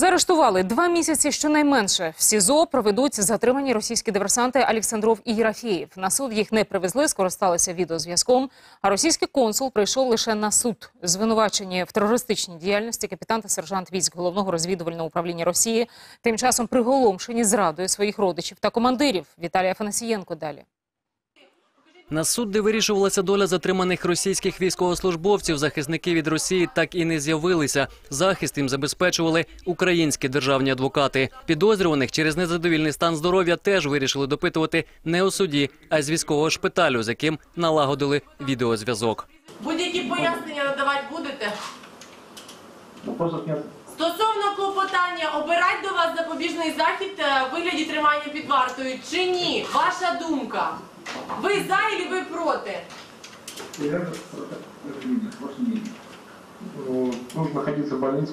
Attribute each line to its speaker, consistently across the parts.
Speaker 1: Заарештували два місяці щонайменше. В СІЗО проведуть затримані російські диверсанти Олександров і Єрафєєв. На суд їх не привезли, скористалися відеозв'язком. А російський консул прийшов лише на суд. Звинувачені в терористичній діяльності капітан та сержант військ головного розвідувального управління Росії тим часом приголомшені зрадою своїх родичів та командирів. Віталій Афанасієнко далі.
Speaker 2: На суд, де вирішувалася доля затриманих російських військовослужбовців, захисники від Росії так і не з'явилися. Захист їм забезпечували українські державні адвокати. Підозрюваних через незадовільний стан здоров'я теж вирішили допитувати не у суді, а з військового шпиталю, з яким налагодили відеозв'язок.
Speaker 3: Будь-які пояснення надавати будете? Стосовно клопотання, обирать до вас запобіжний захід е, вигляді тримання під вартою чи ні? Ваша думка. Ви за или ви проти?
Speaker 4: Я. Ну, Нужно находиться в больнице.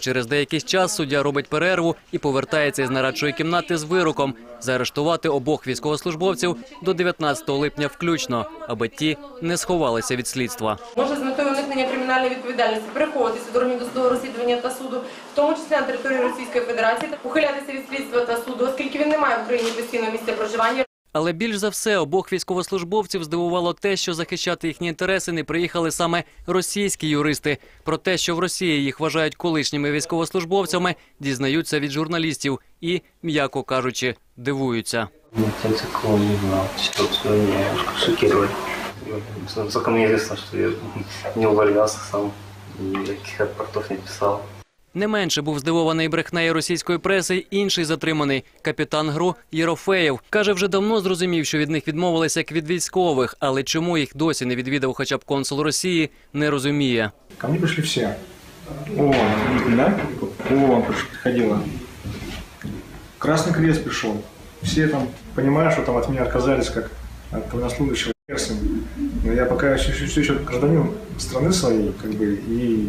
Speaker 2: Через деякий час суддя робить перерву і повертається із нарадчої кімнати з вироком заарештувати обох військовослужбовців до 19 липня включно, аби ті не сховалися від слідства.
Speaker 3: Може з метою уникнення кримінальної відповідальності переходитися до досудового розслідування та суду, в тому числі на території Російської Федерації, ухилятися від слідства та суду, оскільки він не має в Україні постійного місця проживання.
Speaker 2: Але більш за все обох військовослужбовців здивувало те, що захищати їхні інтереси не приїхали саме російські юристи. Про те, що в Росії їх вважають колишніми військовослужбовцями, дізнаються від журналістів і, м'яко кажучи, дивуються.
Speaker 5: Насколько мне известно, что я не увольнялся сам, никаких рапортов не писал.
Speaker 2: Не менше був здивований брехнею російської преси інший затриманий капітан ГРУ Єрофеєв. Каже, вже давно зрозумів, що від них відмовилися як від військових, але чому їх досі не відвідав хоча б консул Росії, не розуміє.
Speaker 6: Ко мне пришли все. О, да? О, приходила. Красный крест пришел. Все там, понимаю, что там от меня отказались как от военнослужащего. Но я пока еще, еще гражданин страны своей, как бы, и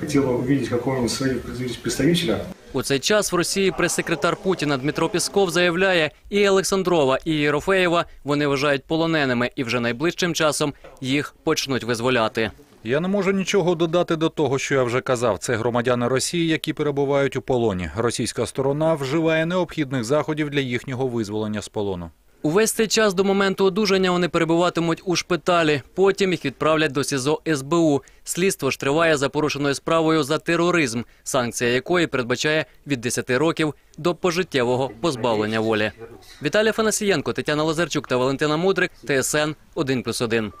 Speaker 6: хотел увидеть какого-нибудь своего представителя.
Speaker 2: У цей час в Росії прес-секретар Путіна Дмитро Пісков заявляє, і Олександрова, і Єрофеєва вони вважають полоненими, і вже найближчим часом їх почнуть визволяти.
Speaker 7: Я не можу нічого додати до того, що я вже казав. Це громадяни Росії, які перебувають у полоні. Російська сторона вживає необхідних заходів для їхнього визволення з полону.
Speaker 2: Увесь цей час до моменту одужання вони перебуватимуть у шпиталі. Потім їх відправлять до СІЗО СБУ. Слідство ж триває за порушеною справою за тероризм, санкція якої передбачає від 10 років до пожиттєвого позбавлення волі. Віталія Фанасієнко, Тетяна Лазарчук та Валентина Мудрик, ТСН 1+,1.